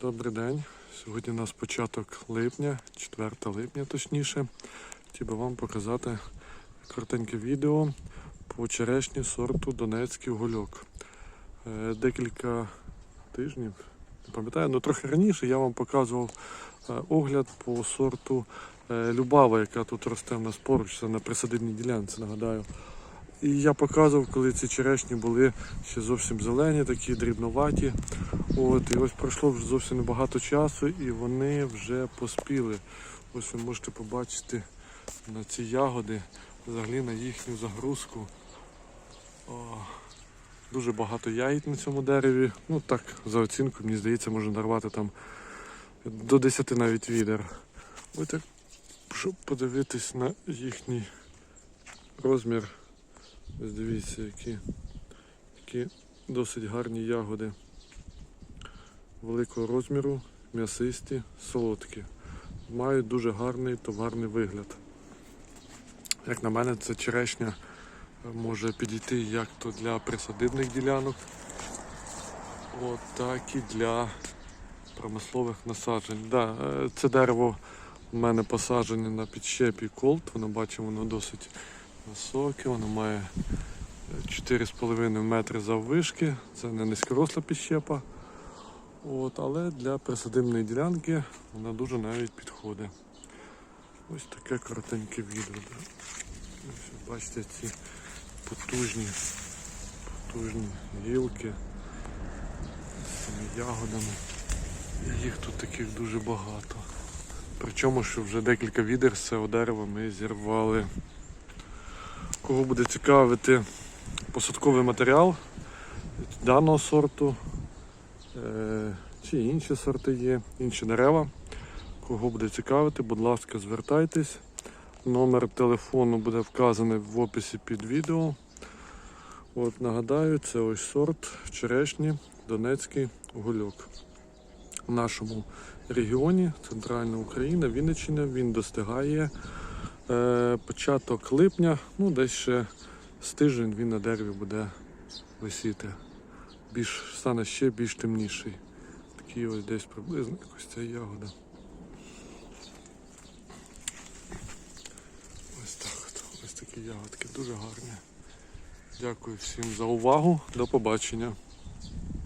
Добрий день. Сьогодні у нас початок липня, 4 липня точніше. Хотів би вам показати коротеньке відео по черешні сорту Донецький гульок. Е, Декілька тижнів, не пам'ятаю, ну трохи раніше я вам показував е, огляд по сорту е, Любава, яка тут росте в нас поруч, це на присадибній ділянці, нагадаю. І я показував, коли ці черешні були ще зовсім зелені, такі дрібноваті. От, і ось пройшло вже зовсім небагато часу, і вони вже поспіли. Ось ви можете побачити на ці ягоди, взагалі на їхню загрузку. О, дуже багато ягід на цьому дереві. Ну так, за оцінку, мені здається, можна нарвати там до 10 навіть відер. Ось так, щоб подивитись на їхній розмір. Ось дивіться, які, які досить гарні ягоди великого розміру, м'ясисті, солодкі. Мають дуже гарний товарний вигляд. Як на мене, ця черешня може підійти як то для присадибних ділянок, от, так і для промислових насаджень. Да, е, це дерево у мене посаджене на підщепі колт. Воно бачимо, воно досить високе, воно має 4,5 метри заввишки. Це не низькоросла підщепа. От, але для присадибної ділянки вона дуже навіть підходить. Ось таке коротеньке відео. Ось, бачите ці потужні, потужні гілки з цими ягодами. Їх тут таких дуже багато. Причому, що вже декілька відер з цього дерева ми зірвали. Кого буде цікавити посадковий матеріал даного сорту, е, чи інші сорти є, інші дерева. Кого буде цікавити, будь ласка, звертайтесь. Номер телефону буде вказаний в описі під відео. От нагадаю, це ось сорт черешні Донецький гульок. В нашому регіоні Центральна Україна, Вінниччина, він достигає початок липня, ну десь ще з тиждень він на дереві буде висіти. Більш, стане ще більш темніший. Такий ось десь приблизно якось ця ягода. Ось так. Ось такі ягодки, дуже гарні. Дякую всім за увагу. До побачення.